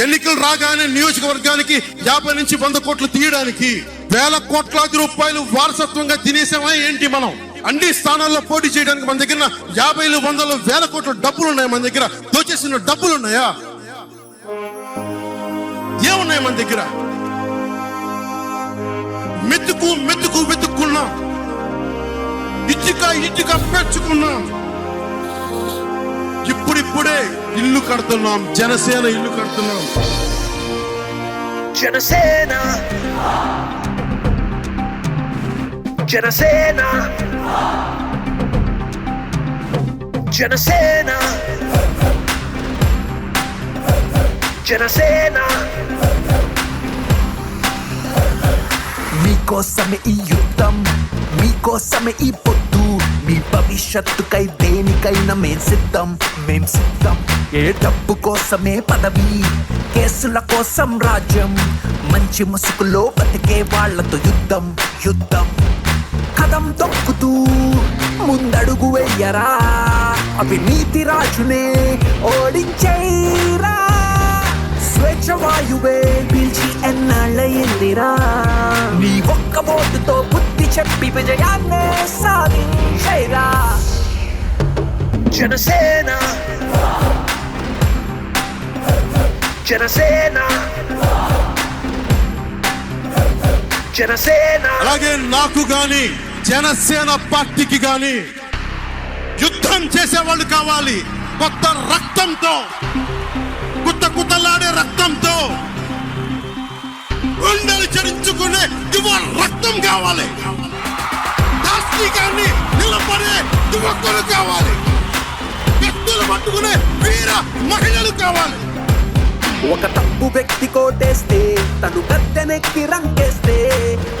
ఎన్నికలు రాగానే నియోజకవర్గానికి యాభై నుంచి వంద కోట్లు తీయడానికి వేల కోట్లాది రూపాయలు వారసత్వంగా తినేసామా ఏంటి మనం? అన్ని స్థానాల్లో పోటీ చేయడానికి మన దగ్గర యాభైలు వందలు వేల కోట్ల డబ్బులు ఉన్నాయి మన దగ్గర? దోచేసిన డబ్బులు ఉన్నాయా ఏమున్నాయి మన దగ్గర? మెతుకు మెతుకు వెతుక్కున్నాం. ఇచ్చుక ఇచ్చుక పెంచుకున్నాం. ఇప్పుడిప్పుడే ఇల్లు కడుతున్నాం జనసేన ఇల్లు కడుతున్నాం. జనసేన. జనసేన. జనసేన. జనసేన. మీకోసమే ఈ యుద్ధం మీకోసమే ఈ పొద్దు మీ భవిష్యత్తుకై దేనికైనా మేం సిద్ధం మేం సిద్ధం. ఏ డబ్బు కోసమే పదవి కేసుల కోసం రాజ్యం. మంచి ముసుగులో బతికే వాళ్ళతో యుద్ధం యుద్ధం. కదం తొక్కుతూ ముందడుగు వెయ్యరా అవినీతి రాజునే ఓడించేరా స్వేచ్ఛ వాయువే పీల్చి ఎన్నాళ్ళయిందిరా? నీ ఒక్క ఓటుతో బుద్ధి చెప్పి విజయాన్నే సాధించేరా. జనసేన. జనసేన. జనసేన. అలాగే నాకు గాని జనసేన పార్టీకి గాని యుద్ధం చేసేవాళ్ళు కావాలి. కొత్త రక్తంతో కుత్త కుత్తలాడే రక్తంతో. గుండెలు చరించుకునే యువ రక్తం కావాలి. దాస్తికాన్ని నిలబడే యువకులు కావాలి. వ్యక్తులు పట్టుకునే వీర మహిళలు కావాలి. ఒక తప్పు వ్యక్తి కోటేస్తే తను గద్దెనెక్కి రంకేస్తే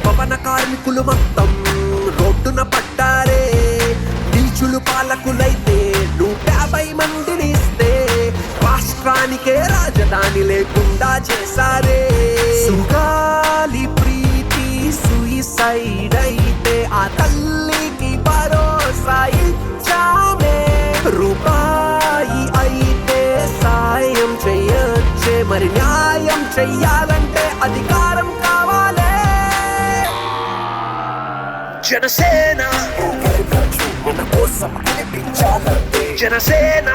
పవన కార్మికులు మొత్తం రోడ్డున పట్టారే. నీచులు పాలకులైతే నూట యాభై మందిని ఇస్తే రాష్ట్రానికే రాజధాని లేకుండా చేశారే. చెయ్యాలంటే అధికారం కావాలే. జనసేన. మన కోసం గెలిపించాలంటే జనసేన.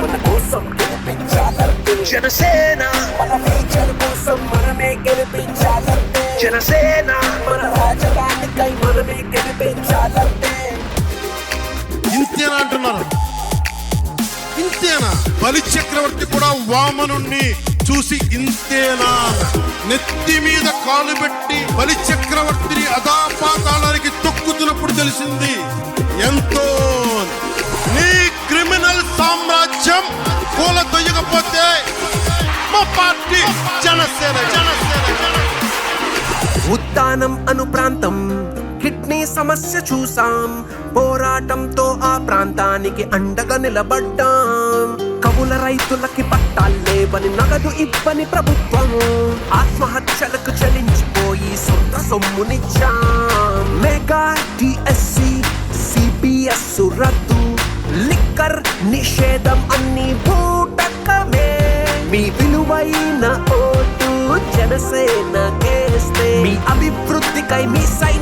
మన కోసం గెలిపించాలంటే జనసేన. మన ఫ్యూచర్ కోసం మనమే గెలిపించాలంటే జనసేన. మన రాజధానికై మనమే గెలిపించాలంటే ఇంతేనా అంటున్నారు? ఇంతేనా? బలి చక్రవర్తి కూడా వామనుణ్ణి చూసి ఇంతేనా? నెత్తి మీద కాలు పెట్టి బలి చక్రవర్తిని అదాపాతాళానికి తొక్కుతున్నప్పుడు తెలిసింది ఎంతో నీ క్రిమినల్ సామ్రాజ్యం కూల తొయ్యకపోతే మా పార్టీ జనసేన జనసేన ఉత్తానం అను ప్రాంతం కిడ్నీ సమస్య చూసాం పోరాటంతో ఆ ప్రాంతానికి అండగా నిలబడ్డాం. కవుల రైతులకి పట్టాలేవని నగదు ఇవ్వని ప్రభుత్వం. ఆత్మహత్యలకు చలించిపోయి సొంత సొమ్మునిచ్చాం. మెగా డిఎస్సి సిపిఎస్ రద్దు లిక్కర్ నిషేధం అన్ని భూటకమే మీ విలువైన ఓటు జనసేన కేస్తే మీ అభివృద్ధికై మీ సై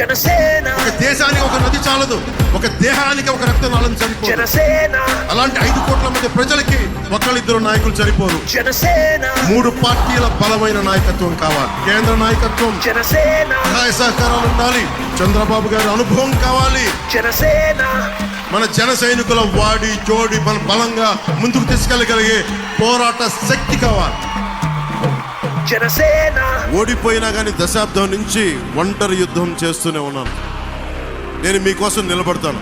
జనసేన. ఒక దేశానికి ఒక నది చాలదు ఒక దేహానికి ఒక రక్తనాళం సరిపోదు జనసేన. అలాంటి ఐదు కోట్ల మంది ప్రజలకి ఒకళ్ళిద్దరు నాయకులు సరిపోరు జనసేన. మూడు పార్టీల బలమైన నాయకత్వం కావాలి. కేంద్ర నాయకత్వం జనసేన. సహాయ సహకారాలు ఉండాలి. చంద్రబాబు గారి అనుభవం కావాలి. జనసేన. మన జన సైనికుల వాడి జోడి మన బలంగా ముందుకు తీసుకెళ్ళగలిగే పోరాట శక్తి కావాలి. జనసేన ఓడిపోయినా కానీ దశాబ్దం నుంచి ఒంటరి యుద్ధం చేస్తూనే ఉన్నాను. నేను మీకోసం నిలబడతాను.